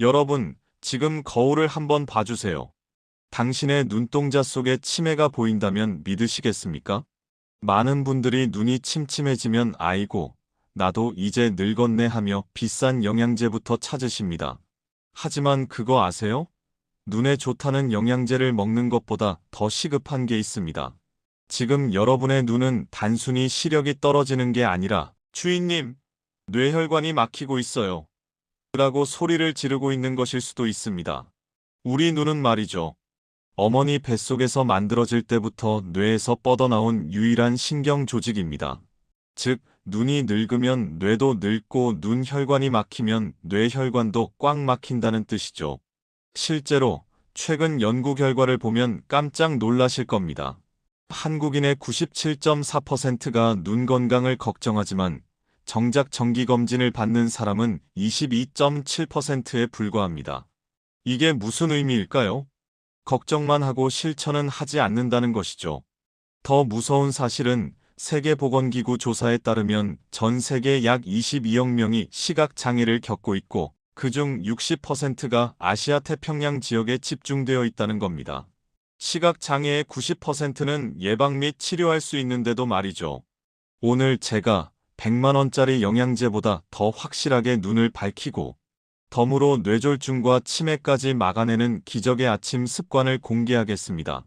여러분, 지금 거울을 한번 봐주세요. 당신의 눈동자 속에 치매가 보인다면 믿으시겠습니까? 많은 분들이 눈이 침침해지면 아이고, 나도 이제 늙었네 하며 비싼 영양제부터 찾으십니다. 하지만 그거 아세요? 눈에 좋다는 영양제를 먹는 것보다 더 시급한 게 있습니다. 지금 여러분의 눈은 단순히 시력이 떨어지는 게 아니라 주인님, 뇌혈관이 막히고 있어요. 라고 소리를 지르고 있는 것일 수도 있습니다. 우리 눈은 말이죠. 어머니 뱃속에서 만들어질 때부터 뇌에서 뻗어나온 유일한 신경 조직입니다. 즉, 눈이 늙으면 뇌도 늙고 눈 혈관이 막히면 뇌 혈관도 꽉 막힌다는 뜻이죠. 실제로 최근 연구 결과를 보면 깜짝 놀라실 겁니다. 한국인의 97.4%가 눈 건강을 걱정하지만 정작 정기검진을 받는 사람은 22.7%에 불과합니다. 이게 무슨 의미일까요? 걱정만 하고 실천은 하지 않는다는 것이죠. 더 무서운 사실은 세계보건기구 조사에 따르면 전 세계 약 22억 명이 시각장애를 겪고 있고 그중 60%가 아시아 태평양 지역에 집중되어 있다는 겁니다. 시각장애의 90%는 예방 및 치료할 수 있는데도 말이죠. 오늘 제가 100만원짜리 영양제보다 더 확실하게 눈을 밝히고 덤으로 뇌졸중과 치매까지 막아내는 기적의 아침 습관을 공개하겠습니다.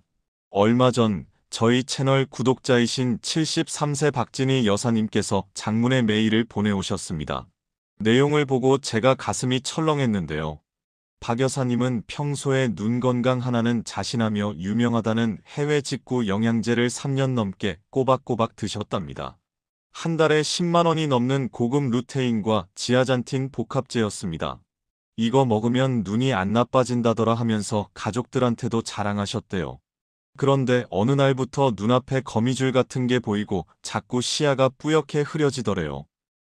얼마 전 저희 채널 구독자이신 73세 박진희 여사님께서 장문의 메일을 보내오셨습니다. 내용을 보고 제가 가슴이 철렁했는데요. 박 여사님은 평소에 눈 건강 하나는 자신하며 유명하다는 해외 직구 영양제를 3년 넘게 꼬박꼬박 드셨답니다. 한 달에 10만 원이 넘는 고급 루테인과 지아잔틴 복합제였습니다. 이거 먹으면 눈이 안 나빠진다더라 하면서 가족들한테도 자랑하셨대요. 그런데 어느 날부터 눈앞에 거미줄 같은 게 보이고 자꾸 시야가 뿌옇게 흐려지더래요.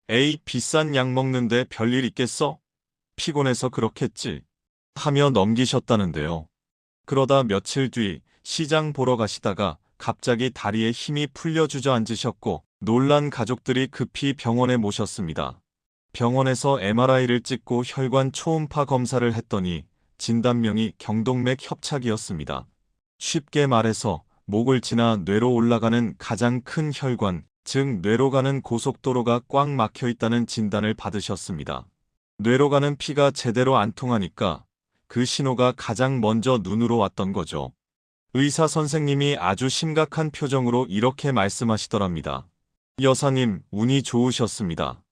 에이, 비싼 약 먹는데 별일 있겠어? 피곤해서 그렇겠지. 하며 넘기셨다는데요. 그러다 며칠 뒤 시장 보러 가시다가 갑자기 다리에 힘이 풀려 주저앉으셨고 놀란 가족들이 급히 병원에 모셨습니다. 병원에서 MRI를 찍고 혈관 초음파 검사를 했더니 진단명이 경동맥 협착이었습니다. 쉽게 말해서 목을 지나 뇌로 올라가는 가장 큰 혈관, 즉 뇌로 가는 고속도로가 꽉 막혀 있다는 진단을 받으셨습니다. 뇌로 가는 피가 제대로 안 통하니까 그 신호가 가장 먼저 눈으로 왔던 거죠. 의사 선생님이 아주 심각한 표정으로 이렇게 말씀하시더랍니다. 여사님, 운이 좋으셨습니다.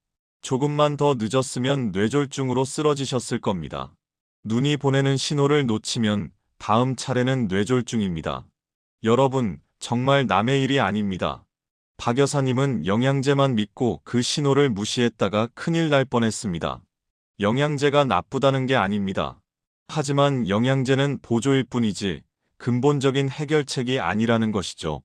조금만 더 늦었으면 뇌졸중으로 쓰러지셨을 겁니다. 눈이 보내는 신호를 놓치면 다음 차례는 뇌졸중입니다. 여러분, 정말 남의 일이 아닙니다. 박 여사님은 영양제만 믿고 그 신호를 무시했다가 큰일 날 뻔했습니다. 영양제가 나쁘다는 게 아닙니다. 하지만 영양제는 보조일 뿐이지 근본적인 해결책이 아니라는 것이죠.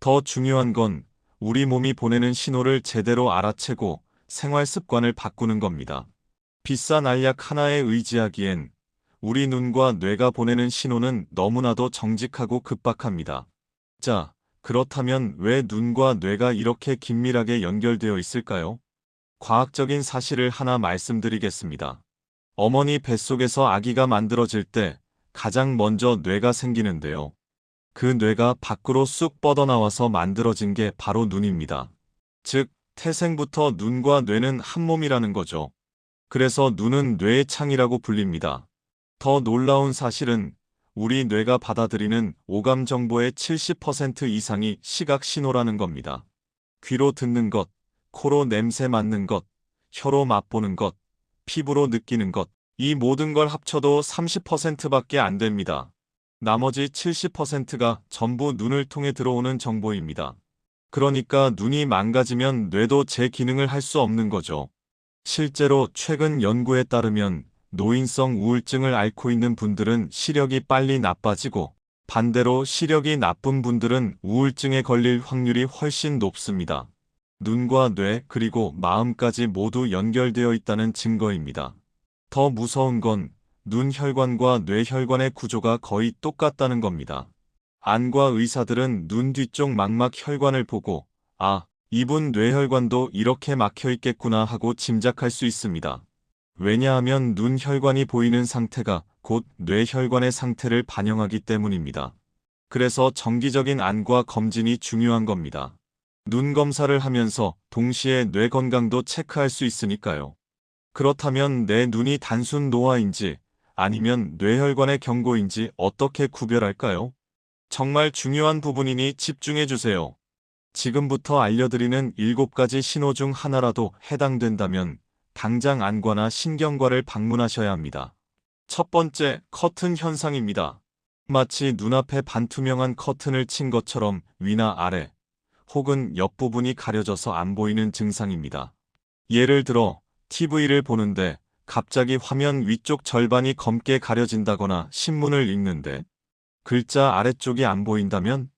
더 중요한 건 우리 몸이 보내는 신호를 제대로 알아채고 생활 습관을 바꾸는 겁니다. 비싼 알약 하나에 의지하기엔 우리 눈과 뇌가 보내는 신호는 너무나도 정직하고 급박합니다. 자, 그렇다면 왜 눈과 뇌가 이렇게 긴밀하게 연결되어 있을까요? 과학적인 사실을 하나 말씀드리겠습니다. 어머니 뱃속에서 아기가 만들어질 때 가장 먼저 뇌가 생기는데요. 그 뇌가 밖으로 쑥 뻗어나와서 만들어진 게 바로 눈입니다. 즉, 태생부터 눈과 뇌는 한 몸이라는 거죠. 그래서 눈은 뇌의 창이라고 불립니다. 더 놀라운 사실은 우리 뇌가 받아들이는 오감 정보의 70% 이상이 시각 신호라는 겁니다. 귀로 듣는 것, 코로 냄새 맡는 것, 혀로 맛보는 것, 피부로 느끼는 것, 이 모든 걸 합쳐도 30%밖에 안 됩니다. 나머지 70%가 전부 눈을 통해 들어오는 정보입니다. 그러니까 눈이 망가지면 뇌도 제 기능을 할 수 없는 거죠. 실제로 최근 연구에 따르면 노인성 우울증을 앓고 있는 분들은 시력이 빨리 나빠지고 반대로 시력이 나쁜 분들은 우울증에 걸릴 확률이 훨씬 높습니다. 눈과 뇌 그리고 마음까지 모두 연결되어 있다는 증거입니다. 더 무서운 건 눈 혈관과 뇌 혈관의 구조가 거의 똑같다는 겁니다. 안과 의사들은 눈 뒤쪽 망막 혈관을 보고 아, 이분 뇌혈관도 이렇게 막혀 있겠구나 하고 짐작할 수 있습니다. 왜냐하면 눈 혈관이 보이는 상태가 곧 뇌혈관의 상태를 반영하기 때문입니다. 그래서 정기적인 안과 검진이 중요한 겁니다. 눈 검사를 하면서 동시에 뇌 건강도 체크할 수 있으니까요. 그렇다면 내 눈이 단순 노화인지 아니면 뇌혈관의 경고인지 어떻게 구별할까요? 정말 중요한 부분이니 집중해 주세요. 지금부터 알려드리는 7가지 신호 중 하나라도 해당된다면 당장 안과나 신경과를 방문하셔야 합니다. 첫 번째, 커튼 현상입니다. 마치 눈앞에 반투명한 커튼을 친 것처럼 위나 아래 혹은 옆부분이 가려져서 안 보이는 증상입니다. 예를 들어 TV를 보는데 갑자기 화면 위쪽 절반이 검게 가려진다거나 신문을 읽는데 글자 아래쪽이 안 보인다면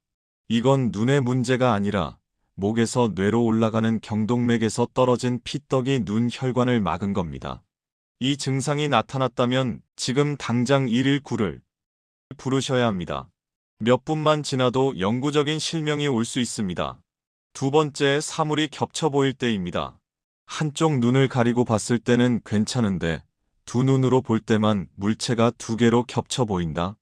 이건 눈의 문제가 아니라 목에서 뇌로 올라가는 경동맥에서 떨어진 피떡이 눈 혈관을 막은 겁니다. 이 증상이 나타났다면 지금 당장 119를 부르셔야 합니다. 몇 분만 지나도 영구적인 실명이 올 수 있습니다. 두 번째, 사물이 겹쳐 보일 때입니다. 한쪽 눈을 가리고 봤을 때는 괜찮은데 두 눈으로 볼 때만 물체가 두 개로 겹쳐 보인다.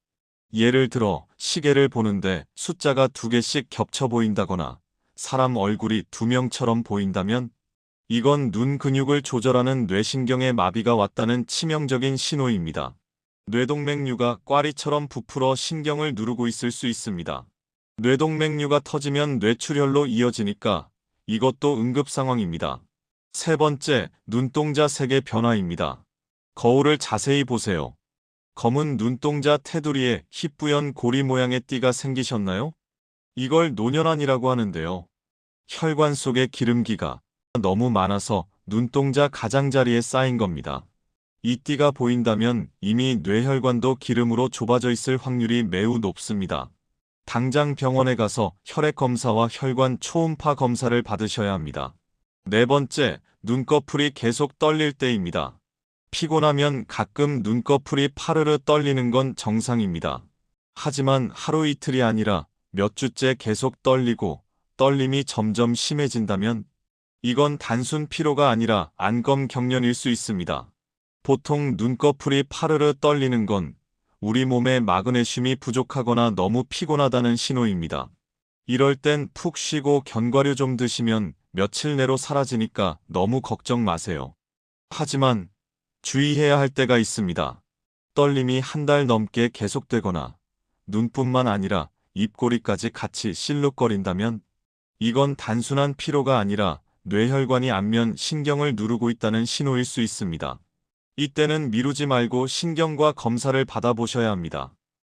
예를 들어 시계를 보는데 숫자가 두 개씩 겹쳐 보인다거나 사람 얼굴이 두 명처럼 보인다면 이건 눈 근육을 조절하는 뇌신경의 마비가 왔다는 치명적인 신호입니다. 뇌동맥류가 꽈리처럼 부풀어 신경을 누르고 있을 수 있습니다. 뇌동맥류가 터지면 뇌출혈로 이어지니까 이것도 응급 상황입니다. 세 번째, 눈동자 색의 변화입니다. 거울을 자세히 보세요. 검은 눈동자 테두리에 희뿌연 고리 모양의 띠가 생기셨나요? 이걸 노년환이라고 하는데요. 혈관 속의 기름기가 너무 많아서 눈동자 가장자리에 쌓인 겁니다. 이 띠가 보인다면 이미 뇌혈관도 기름으로 좁아져 있을 확률이 매우 높습니다. 당장 병원에 가서 혈액 검사와 혈관 초음파 검사를 받으셔야 합니다. 네 번째, 눈꺼풀이 계속 떨릴 때입니다. 피곤하면 가끔 눈꺼풀이 파르르 떨리는 건 정상입니다. 하지만 하루 이틀이 아니라 몇 주째 계속 떨리고 떨림이 점점 심해진다면 이건 단순 피로가 아니라 안검 경련일 수 있습니다. 보통 눈꺼풀이 파르르 떨리는 건 우리 몸에 마그네슘이 부족하거나 너무 피곤하다는 신호입니다. 이럴 땐 푹 쉬고 견과류 좀 드시면 며칠 내로 사라지니까 너무 걱정 마세요. 하지만 주의해야 할 때가 있습니다. 떨림이 한 달 넘게 계속되거나 눈뿐만 아니라 입꼬리까지 같이 실룩거린다면 이건 단순한 피로가 아니라 뇌혈관이 안면 신경을 누르고 있다는 신호일 수 있습니다. 이때는 미루지 말고 신경과 검사를 받아보셔야 합니다.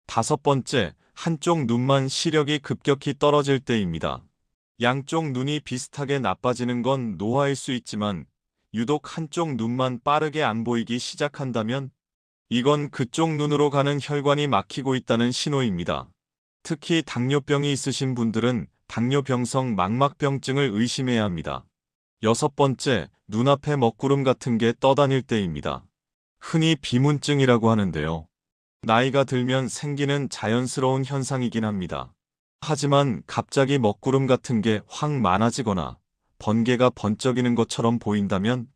다섯 번째, 한쪽 눈만 시력이 급격히 떨어질 때입니다. 양쪽 눈이 비슷하게 나빠지는 건 노화일 수 있지만 유독 한쪽 눈만 빠르게 안 보이기 시작한다면 이건 그쪽 눈으로 가는 혈관이 막히고 있다는 신호입니다. 특히 당뇨병이 있으신 분들은 당뇨병성 망막병증을 의심해야 합니다. 여섯 번째, 눈앞에 먹구름 같은 게 떠다닐 때입니다. 흔히 비문증이라고 하는데요. 나이가 들면 생기는 자연스러운 현상이긴 합니다. 하지만 갑자기 먹구름 같은 게 확 많아지거나 번개가 번쩍이는 것처럼 보인다면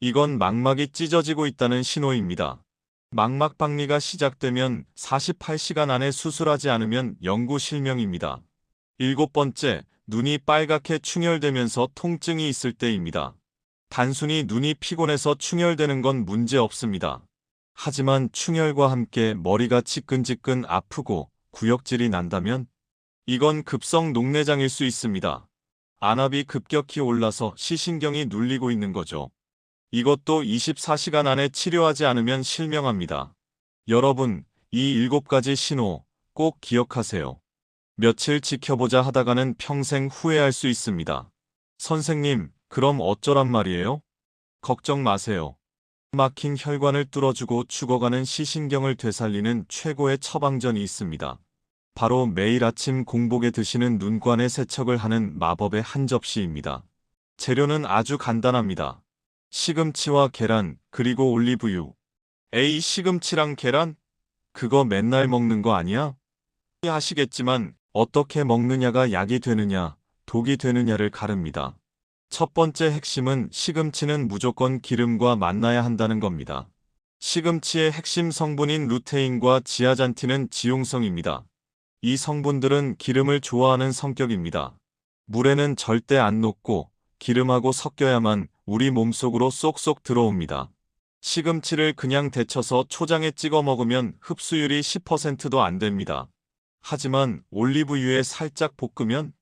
이건 망막이 찢어지고 있다는 신호입니다. 망막 박리가 시작되면 48시간 안에 수술하지 않으면 영구 실명입니다. 일곱 번째, 눈이 빨갛게 충혈되면서 통증이 있을 때입니다. 단순히 눈이 피곤해서 충혈되는 건 문제 없습니다. 하지만 충혈과 함께 머리가 지끈지끈 아프고 구역질이 난다면 이건 급성 녹내장일 수 있습니다. 안압이 급격히 올라서 시신경이 눌리고 있는 거죠. 이것도 24시간 안에 치료하지 않으면 실명합니다. 여러분, 이 일곱 가지 신호 꼭 기억하세요. 며칠 지켜보자 하다가는 평생 후회할 수 있습니다. 선생님, 그럼 어쩌란 말이에요? 걱정 마세요. 막힌 혈관을 뚫어주고 죽어가는 시신경을 되살리는 최고의 처방전이 있습니다. 바로 매일 아침 공복에 드시는 눈관의 세척을 하는 마법의 한 접시입니다. 재료는 아주 간단합니다. 시금치와 계란, 그리고 올리브유. 에이, 시금치랑 계란? 그거 맨날 먹는 거 아니야? 하시겠지만 어떻게 먹느냐가 약이 되느냐, 독이 되느냐를 가릅니다. 첫 번째 핵심은 시금치는 무조건 기름과 만나야 한다는 겁니다. 시금치의 핵심 성분인 루테인과 지아잔틴은 지용성입니다. 이 성분들은 기름을 좋아하는 성격입니다. 물에는 절대 안 녹고 기름하고 섞여야만 우리 몸속으로 쏙쏙 들어옵니다. 시금치를 그냥 데쳐서 초장에 찍어 먹으면 흡수율이 10%도 안 됩니다. 하지만 올리브유에 살짝 볶으면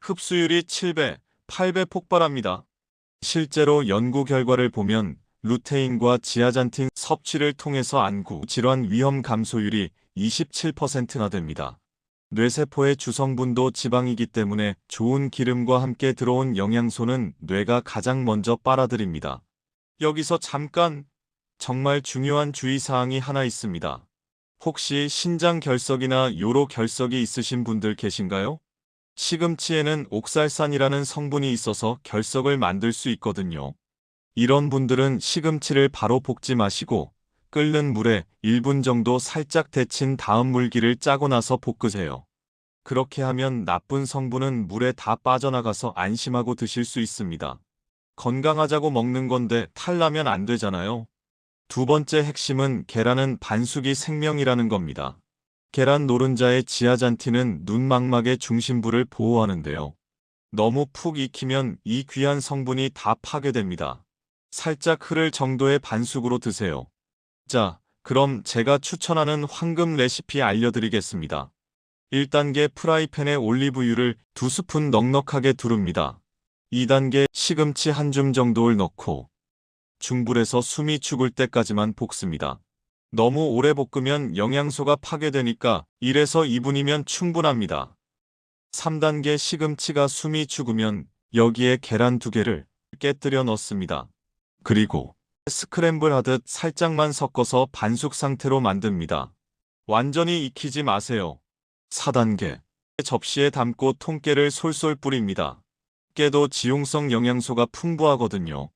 흡수율이 7배, 8배 폭발합니다. 실제로 연구 결과를 보면 루테인과 지아잔틴 섭취를 통해서 안구 질환 위험 감소율이 27%나 됩니다. 뇌세포의 주성분도 지방이기 때문에 좋은 기름과 함께 들어온 영양소는 뇌가 가장 먼저 빨아들입니다. 여기서 잠깐 정말 중요한 주의사항이 하나 있습니다. 혹시 신장 결석이나 요로 결석이 있으신 분들 계신가요? 시금치에는 옥살산이라는 성분이 있어서 결석을 만들 수 있거든요. 이런 분들은 시금치를 바로 볶지 마시고 끓는 물에 1분 정도 살짝 데친 다음 물기를 짜고 나서 볶으세요. 그렇게 하면 나쁜 성분은 물에 다 빠져나가서 안심하고 드실 수 있습니다. 건강하자고 먹는 건데 탈나면 안 되잖아요. 두 번째 핵심은 계란은 반숙이 생명이라는 겁니다. 계란 노른자의 지아잔틴은 눈망막의 중심부를 보호하는데요. 너무 푹 익히면 이 귀한 성분이 다 파괴됩니다. 살짝 흐를 정도의 반숙으로 드세요. 자, 그럼 제가 추천하는 황금 레시피 알려드리겠습니다. 1단계 프라이팬에 올리브유를 2스푼 넉넉하게 두릅니다. 2단계 시금치 한 줌 정도를 넣고 중불에서 숨이 죽을 때까지만 볶습니다. 너무 오래 볶으면 영양소가 파괴되니까 1에서 2분이면 충분합니다. 3단계 시금치가 숨이 죽으면 여기에 계란 두 개를 깨뜨려 넣습니다. 그리고 스크램블 하듯 살짝만 섞어서 반숙 상태로 만듭니다. 완전히 익히지 마세요. 4단계 접시에 담고 통깨를 솔솔 뿌립니다. 깨도 지용성 영양소가 풍부하거든요.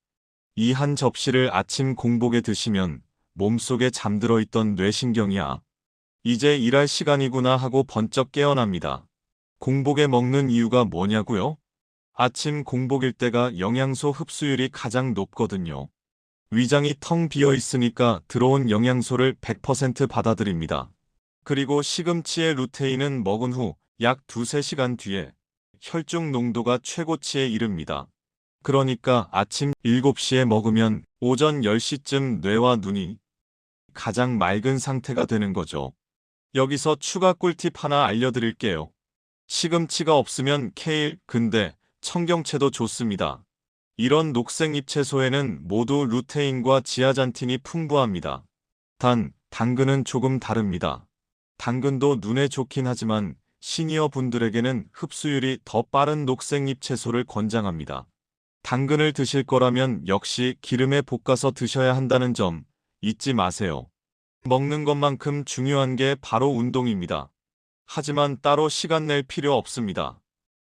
이 한 접시를 아침 공복에 드시면 몸속에 잠들어 있던 뇌신경이야. 이제 일할 시간이구나 하고 번쩍 깨어납니다. 공복에 먹는 이유가 뭐냐고요? 아침 공복일 때가 영양소 흡수율이 가장 높거든요. 위장이 텅 비어 있으니까 들어온 영양소를 100% 받아들입니다. 그리고 시금치의 루테인은 먹은 후약 두세 시간 뒤에 혈중 농도가 최고치에 이릅니다. 그러니까 아침 7시에 먹으면 오전 10시쯤 뇌와 눈이 가장 맑은 상태가 되는 거죠. 여기서 추가 꿀팁 하나 알려드릴게요. 시금치가 없으면 케일, 근데 청경채도 좋습니다. 이런 녹색 잎 채소에는 모두 루테인과 지아잔틴이 풍부합니다. 단, 당근은 조금 다릅니다. 당근도 눈에 좋긴 하지만 시니어 분들에게는 흡수율이 더 빠른 녹색 잎 채소를 권장합니다. 당근을 드실 거라면 역시 기름에 볶아서 드셔야 한다는 점 잊지 마세요. 먹는 것만큼 중요한 게 바로 운동입니다. 하지만 따로 시간 낼 필요 없습니다.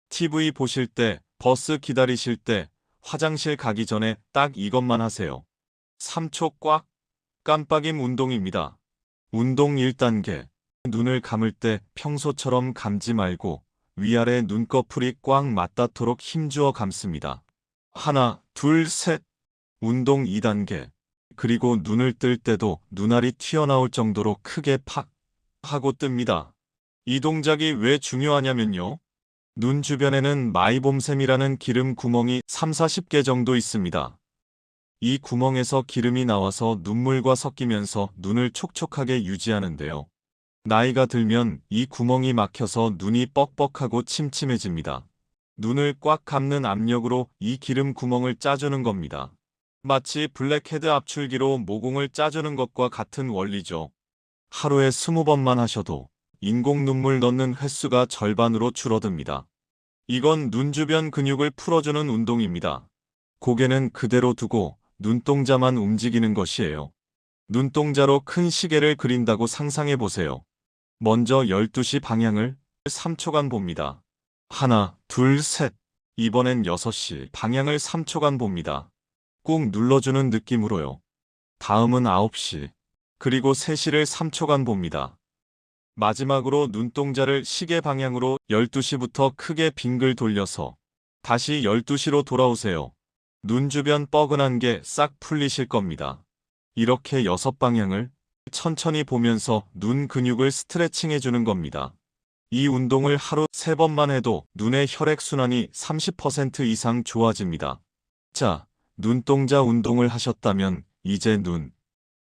TV 보실 때, 버스 기다리실 때, 화장실 가기 전에 딱 이것만 하세요. 3초 꽉 깜빡임 운동입니다. 운동 1단계. 눈을 감을 때 평소처럼 감지 말고 위아래 눈꺼풀이 꽉 맞닿도록 힘주어 감습니다. 하나, 둘, 셋. 운동 2단계. 그리고 눈을 뜰 때도 눈알이 튀어나올 정도로 크게 팍 하고 뜹니다. 이 동작이 왜 중요하냐면요. 눈 주변에는 마이봄샘이라는 기름 구멍이 3, 40개 정도 있습니다. 이 구멍에서 기름이 나와서 눈물과 섞이면서 눈을 촉촉하게 유지하는데요. 나이가 들면 이 구멍이 막혀서 눈이 뻑뻑하고 침침해집니다. 눈을 꽉 감는 압력으로 이 기름 구멍을 짜주는 겁니다. 마치 블랙헤드 압출기로 모공을 짜주는 것과 같은 원리죠. 하루에 20번만 하셔도 인공 눈물 넣는 횟수가 절반으로 줄어듭니다. 이건 눈 주변 근육을 풀어주는 운동입니다. 고개는 그대로 두고 눈동자만 움직이는 것이에요. 눈동자로 큰 시계를 그린다고 상상해 보세요. 먼저 12시 방향을 3초간 봅니다. 하나, 둘, 셋. 이번엔 6시 방향을 3초간 봅니다. 꾹 눌러주는 느낌으로요. 다음은 9시. 그리고 3시를 3초간 봅니다. 마지막으로 눈동자를 시계 방향으로 12시부터 크게 빙글 돌려서 다시 12시로 돌아오세요. 눈 주변 뻐근한 게 싹 풀리실 겁니다. 이렇게 여섯 방향을 천천히 보면서 눈 근육을 스트레칭 해주는 겁니다. 이 운동을 하루 세번만 해도 눈의 혈액순환이 30% 이상 좋아집니다. 자, 눈동자 운동을 하셨다면 이제 눈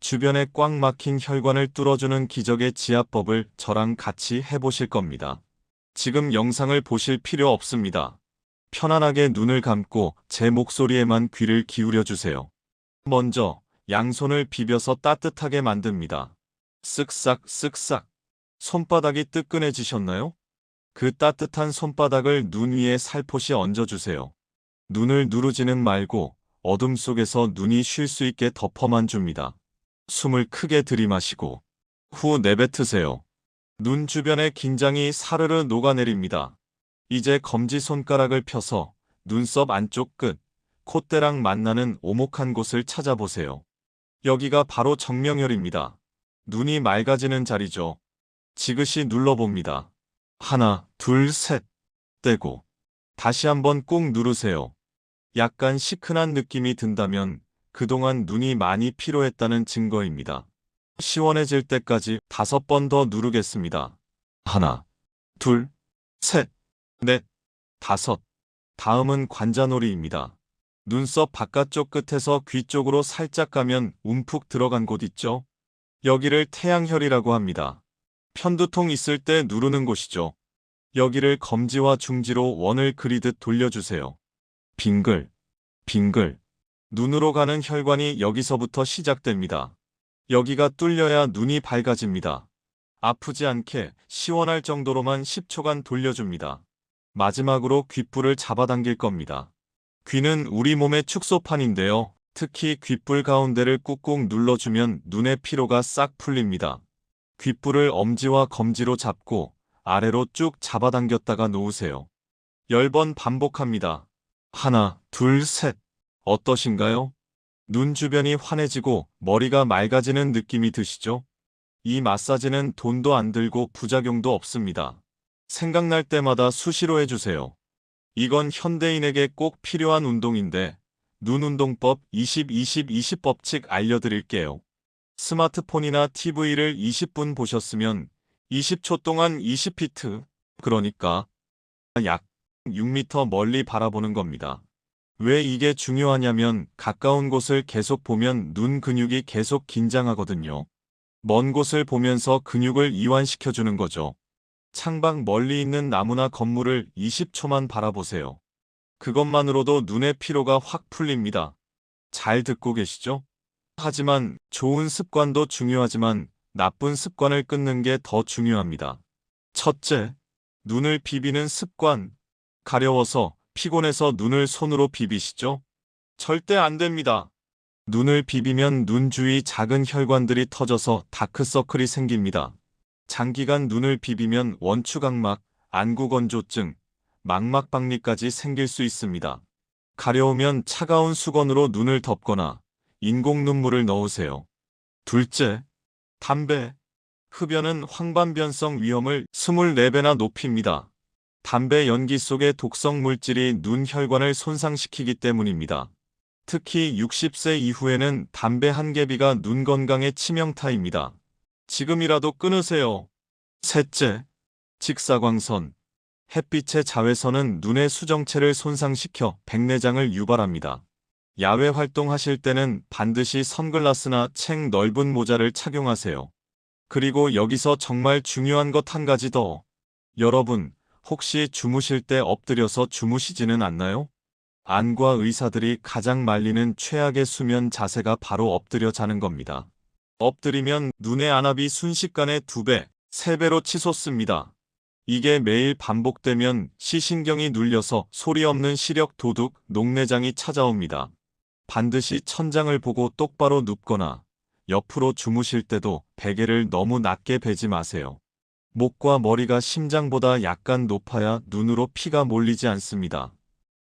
주변에 꽉 막힌 혈관을 뚫어주는 기적의 지압법을 저랑 같이 해보실 겁니다. 지금 영상을 보실 필요 없습니다. 편안하게 눈을 감고 제 목소리에만 귀를 기울여 주세요. 먼저 양손을 비벼서 따뜻하게 만듭니다. 쓱싹 쓱싹. 손바닥이 뜨끈해지셨나요? 그 따뜻한 손바닥을 눈 위에 살포시 얹어주세요. 눈을 누르지는 말고 어둠 속에서 눈이 쉴 수 있게 덮어만 줍니다. 숨을 크게 들이마시고 후 내뱉으세요. 눈 주변의 긴장이 사르르 녹아내립니다. 이제 검지 손가락을 펴서 눈썹 안쪽 끝, 콧대랑 만나는 오목한 곳을 찾아보세요. 여기가 바로 정명혈입니다. 눈이 맑아지는 자리죠. 지그시 눌러봅니다. 하나, 둘, 셋. 떼고. 다시 한번 꾹 누르세요. 약간 시큰한 느낌이 든다면 그동안 눈이 많이 피로했다는 증거입니다. 시원해질 때까지 다섯 번 더 누르겠습니다. 하나, 둘, 셋, 넷, 다섯. 다음은 관자놀이입니다. 눈썹 바깥쪽 끝에서 귀 쪽으로 살짝 가면 움푹 들어간 곳 있죠? 여기를 태양혈이라고 합니다. 편두통 있을 때 누르는 곳이죠. 여기를 검지와 중지로 원을 그리듯 돌려주세요. 빙글, 빙글. 눈으로 가는 혈관이 여기서부터 시작됩니다. 여기가 뚫려야 눈이 밝아집니다. 아프지 않게 시원할 정도로만 10초간 돌려줍니다. 마지막으로 귓불을 잡아당길 겁니다. 귀는 우리 몸의 축소판인데요. 특히 귓불 가운데를 꾹꾹 눌러주면 눈의 피로가 싹 풀립니다. 귓불을 엄지와 검지로 잡고 아래로 쭉 잡아당겼다가 놓으세요. 10번 반복합니다. 하나, 둘, 셋. 어떠신가요? 눈 주변이 환해지고 머리가 맑아지는 느낌이 드시죠? 이 마사지는 돈도 안 들고 부작용도 없습니다. 생각날 때마다 수시로 해주세요. 이건 현대인에게 꼭 필요한 운동인데 눈운동법 20-20-20 법칙 알려드릴게요. 스마트폰이나 TV를 20분 보셨으면 20초 동안 20피트, 그러니까 약 6m 멀리 바라보는 겁니다. 왜 이게 중요하냐면 가까운 곳을 계속 보면 눈 근육이 계속 긴장하거든요. 먼 곳을 보면서 근육을 이완시켜주는 거죠. 창밖 멀리 있는 나무나 건물을 20초만 바라보세요. 그것만으로도 눈의 피로가 확 풀립니다. 잘 듣고 계시죠? 하지만 좋은 습관도 중요하지만 나쁜 습관을 끊는 게 더 중요합니다. 첫째, 눈을 비비는 습관. 가려워서 피곤해서 눈을 손으로 비비시죠? 절대 안 됩니다. 눈을 비비면 눈 주위 작은 혈관들이 터져서 다크서클이 생깁니다. 장기간 눈을 비비면 원추각막, 안구건조증, 망막박리까지 생길 수 있습니다. 가려우면 차가운 수건으로 눈을 덮거나 인공 눈물을 넣으세요. 둘째, 담배. 흡연은 황반변성 위험을 24배나 높입니다. 담배 연기 속의 독성 물질이 눈 혈관을 손상시키기 때문입니다. 특히 60세 이후에는 담배 한 개비가 눈 건강에 치명타입니다. 지금이라도 끊으세요. 셋째, 직사광선. 햇빛의 자외선은 눈의 수정체를 손상시켜 백내장을 유발합니다. 야외 활동하실 때는 반드시 선글라스나 책 넓은 모자를 착용하세요. 그리고 여기서 정말 중요한 것 한 가지 더. 여러분, 혹시 주무실 때 엎드려서 주무시지는 않나요? 안과 의사들이 가장 말리는 최악의 수면 자세가 바로 엎드려 자는 겁니다. 엎드리면 눈의 안압이 순식간에 2배, 3배로 치솟습니다. 이게 매일 반복되면 시신경이 눌려서 소리 없는 시력 도둑, 녹내장이 찾아옵니다. 반드시 천장을 보고 똑바로 눕거나 옆으로 주무실 때도 베개를 너무 낮게 베지 마세요. 목과 머리가 심장보다 약간 높아야 눈으로 피가 몰리지 않습니다.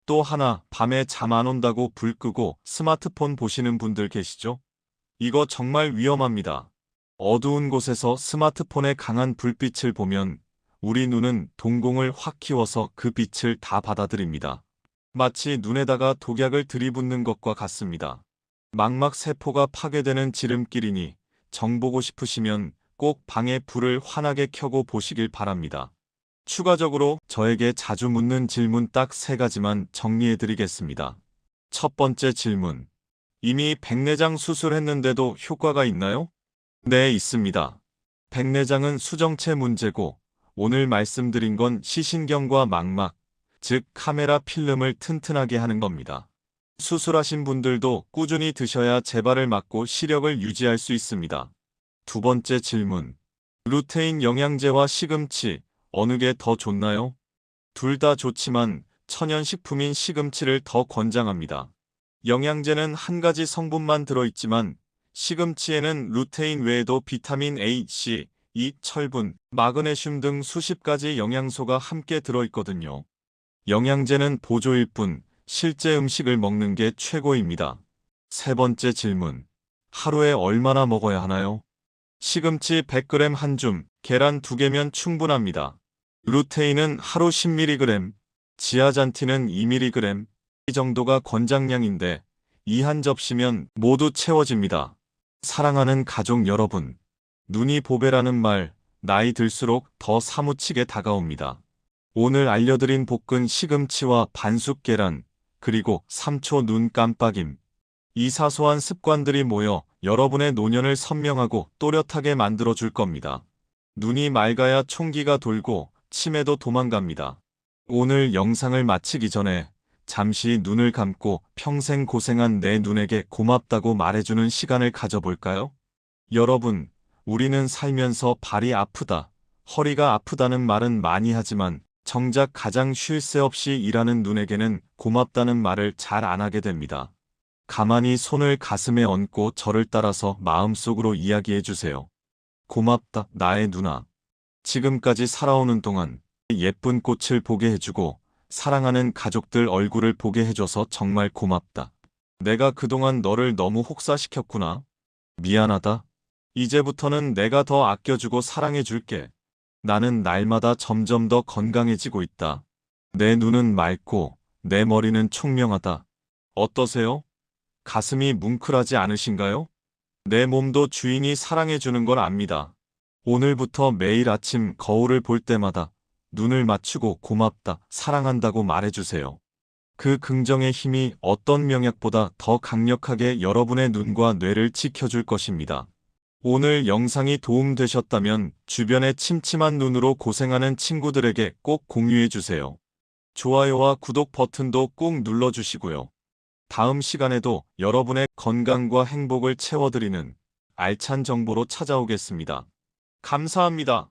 또 하나, 밤에 잠 안 온다고 불 끄고 스마트폰 보시는 분들 계시죠? 이거 정말 위험합니다. 어두운 곳에서 스마트폰의 강한 불빛을 보면 우리 눈은 동공을 확 키워서 그 빛을 다 받아들입니다. 마치 눈에다가 독약을 들이붓는 것과 같습니다. 망막 세포가 파괴되는 지름길이니 정보고 싶으시면 꼭 방에 불을 환하게 켜고 보시길 바랍니다. 추가적으로 저에게 자주 묻는 질문 딱 세 가지만 정리해 드리겠습니다. 첫 번째 질문. 이미 백내장 수술했는데도 효과가 있나요? 네, 있습니다. 백내장은 수정체 문제고 오늘 말씀드린 건 시신경과 망막, 즉 카메라 필름을 튼튼하게 하는 겁니다. 수술하신 분들도 꾸준히 드셔야 재발을 막고 시력을 유지할 수 있습니다. 두 번째 질문. 루테인 영양제와 시금치 어느 게 더 좋나요? 둘 다 좋지만 천연식품인 시금치를 더 권장합니다. 영양제는 한 가지 성분만 들어있지만 시금치에는 루테인 외에도 비타민 A, C, E, 철분, 마그네슘 등 수십 가지 영양소가 함께 들어있거든요. 영양제는 보조일 뿐 실제 음식을 먹는 게 최고입니다. 세 번째 질문. 하루에 얼마나 먹어야 하나요? 시금치 100g 한 줌, 계란 2개면 충분합니다. 루테인은 하루 10mg, 지아잔틴은 2mg, 이 정도가 권장량인데 이 한 접시면 모두 채워집니다. 사랑하는 가족 여러분, 눈이 보배라는 말, 나이 들수록 더 사무치게 다가옵니다. 오늘 알려드린 볶은 시금치와 반숙 계란, 그리고 3초 눈 깜빡임. 이 사소한 습관들이 모여 여러분의 노년을 선명하고 또렷하게 만들어 줄 겁니다. 눈이 맑아야 총기가 돌고 치매도 도망갑니다. 오늘 영상을 마치기 전에 잠시 눈을 감고 평생 고생한 내 눈에게 고맙다고 말해주는 시간을 가져볼까요? 여러분, 우리는 살면서 발이 아프다, 허리가 아프다는 말은 많이 하지만 정작 가장 쉴 새 없이 일하는 눈에게는 고맙다는 말을 잘 안 하게 됩니다. 가만히 손을 가슴에 얹고 저를 따라서 마음속으로 이야기해 주세요. 고맙다, 나의 누나. 지금까지 살아오는 동안 예쁜 꽃을 보게 해주고 사랑하는 가족들 얼굴을 보게 해줘서 정말 고맙다. 내가 그동안 너를 너무 혹사시켰구나. 미안하다. 이제부터는 내가 더 아껴주고 사랑해줄게. 나는 날마다 점점 더 건강해지고 있다. 내 눈은 맑고 내 머리는 총명하다. 어떠세요? 가슴이 뭉클하지 않으신가요? 내 몸도 주인이 사랑해주는 걸 압니다. 오늘부터 매일 아침 거울을 볼 때마다 눈을 맞추고 고맙다, 사랑한다고 말해주세요. 그 긍정의 힘이 어떤 명약보다 더 강력하게 여러분의 눈과 뇌를 지켜줄 것입니다. 오늘 영상이 도움되셨다면 주변의 침침한 눈으로 고생하는 친구들에게 꼭 공유해주세요. 좋아요와 구독 버튼도 꾹 눌러주시고요. 다음 시간에도 여러분의 건강과 행복을 채워드리는 알찬 정보로 찾아오겠습니다. 감사합니다.